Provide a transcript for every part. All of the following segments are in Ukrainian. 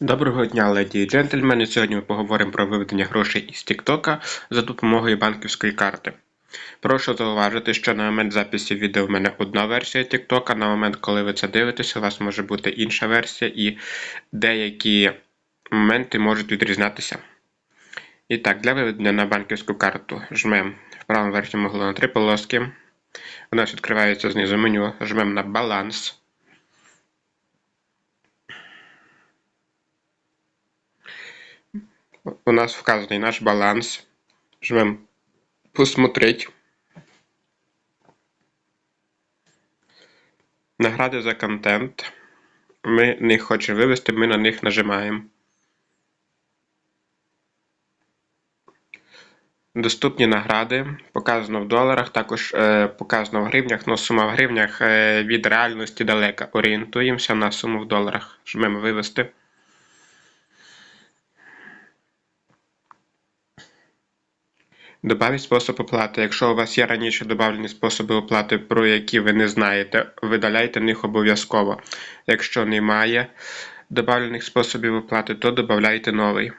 Доброго дня, леді і джентльмени. Сьогодні ми поговоримо про виведення грошей із Тіктока за допомогою банківської карти. Прошу зауважити, що на момент запису відео в мене одна версія Тіктока, на момент, коли ви це дивитесь, у вас може бути інша версія, і деякі моменти можуть відрізнятися. І так, для виведення на банківську карту жмемо в правому верхньому углу на три полоски. У нас відкривається знизу меню, жмемо на баланс. У нас вказаний наш баланс. Жмем посмотреть. Награди за контент. Ми них хочемо вивести, ми на них нажимаємо. Доступні награди. Показано в доларах, також е, показано в гривнях, але сума в гривнях е, від реальності далека. Орієнтуємося на суму в доларах. Жмемо вивести. Добавить спосіб оплати. Якщо у вас є раніше додавлені способи оплати, про які ви не знаєте, видаляйте них обов'язково. Якщо немає додавлених способів оплати, то додавайте новий.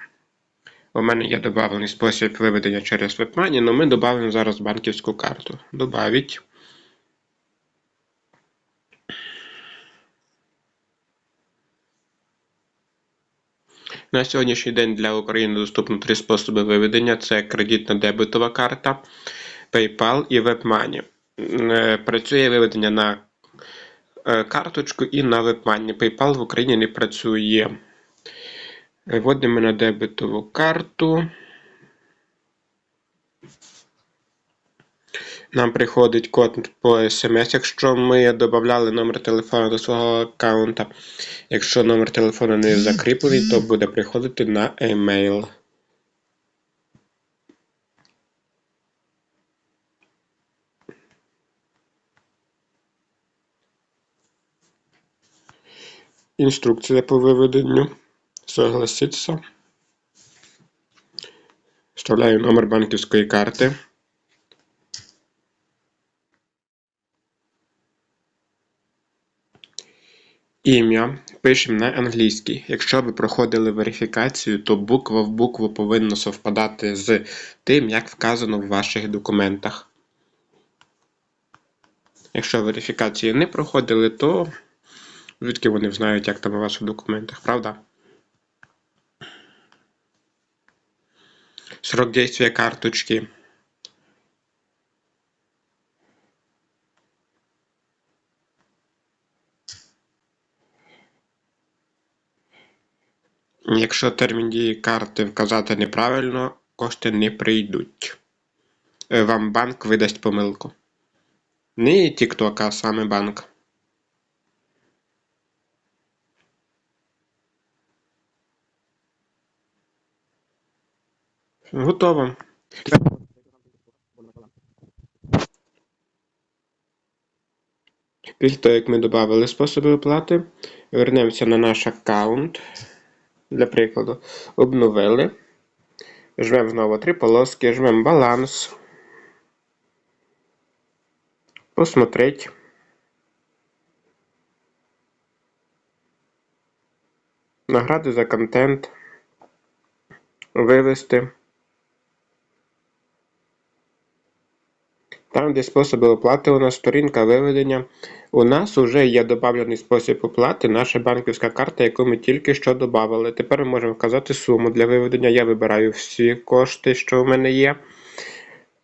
У мене є додавлений спосіб виведення через WebMoney, але ми додаємо зараз банківську карту. Добавить. На сьогоднішній день для України доступно три способи виведення: це кредитна дебетова карта, PayPal і WebMoney. Е, працює виведення на е, карточку і на WebMoney. PayPal в Україні не працює. Вводимо на дебетову карту. Нам приходить код по смс, якщо ми додавали номер телефону до свого аккаунта. Якщо номер телефону не закріплений, то буде приходити на емейл. Інструкція по виведенню. Согласиться. Вставляю номер банківської карти. Ім'я пишемо на англійській. Якщо ви проходили верифікацію, то буква в букву повинна совпадати з тим, як вказано в ваших документах. Якщо верифікації не проходили, то звідки вони знають, як там у ваших документах, правда? Срок действия карточки. Якщо термін дії карти вказати неправильно, кошти не прийдуть. Е, вам банк видасть помилку. Не TikTok, а саме банк. Готово. Після того, як ми додали способи оплати, вернемося на наш аккаунт для прикладу, обновили. Жмемо знову три полоски, жмемо баланс. Посмотреть. Награди за контент. Вивести. Там, де способи оплати у нас сторінка виведення. У нас вже є додавлений спосіб оплати, наша банківська карта, яку ми тільки що додали. Тепер ми можемо вказати суму для виведення. Я вибираю всі кошти, що в мене є.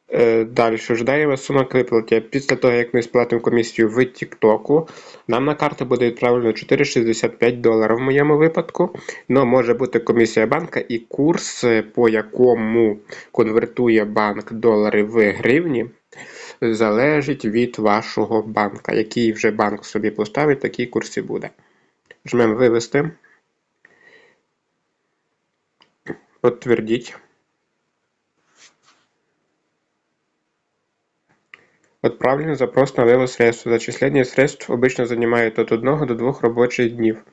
Е, далі ждаємо сума виплаті. Після того, як ми сплатимо комісію в Тіктоку, нам на карту буде відправлено 4,65 доларів в моєму випадку. Но може бути комісія банка і курс, по якому конвертує банк долари в гривні залежить від вашого банка. Який вже банк собі поставить, такий курс і буде. Жмемо вивести. Подтвердить. Отправлен запрос на вывод средств. Зачисление средств обычно занимает от 1 до 2 рабочих днів.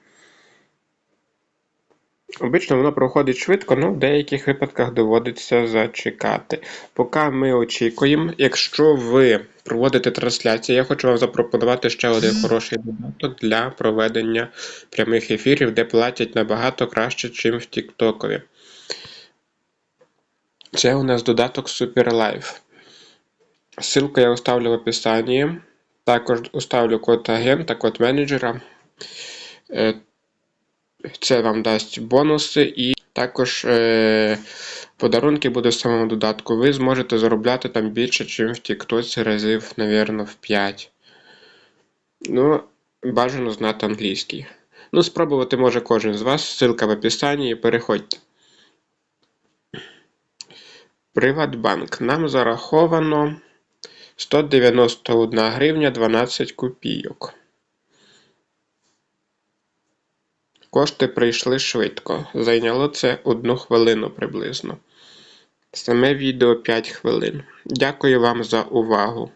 Обично воно проходить швидко, але в деяких випадках доводиться зачекати. Поки ми очікуємо, якщо ви проводите трансляції, я хочу вам запропонувати ще один хороший додаток для проведення прямих ефірів, де платять набагато краще, ніж в Тіктокові. Це у нас додаток SuperLife. Ссылку я оставлю в описанні. Також оставлю код агента, код менеджера. Це вам дасть бонуси і також е, подарунки будуть в самому додатку. Ви зможете заробляти там більше, ніж в Тіктоці разів, мабуть, в 5. Ну, бажано знати англійський. Ну, спробувати може кожен з вас. Ссылка в описанні. і Переходьте. Приватбанк. Нам зараховано 191 гривня 12 копійок. Кошти прийшли швидко. Зайняло це одну хвилину приблизно. Саме відео 5 хвилин. Дякую вам за увагу.